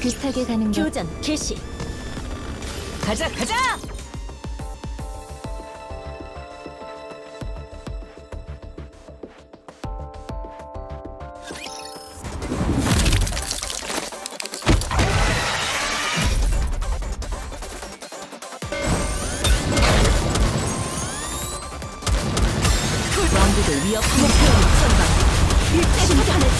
비슷하게 가는 거. 교전 개시. 가자 가자 위협하는 목표를 선방. 일제 심판의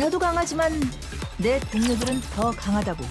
나도 강하지만 내 동료들은 더 강하다고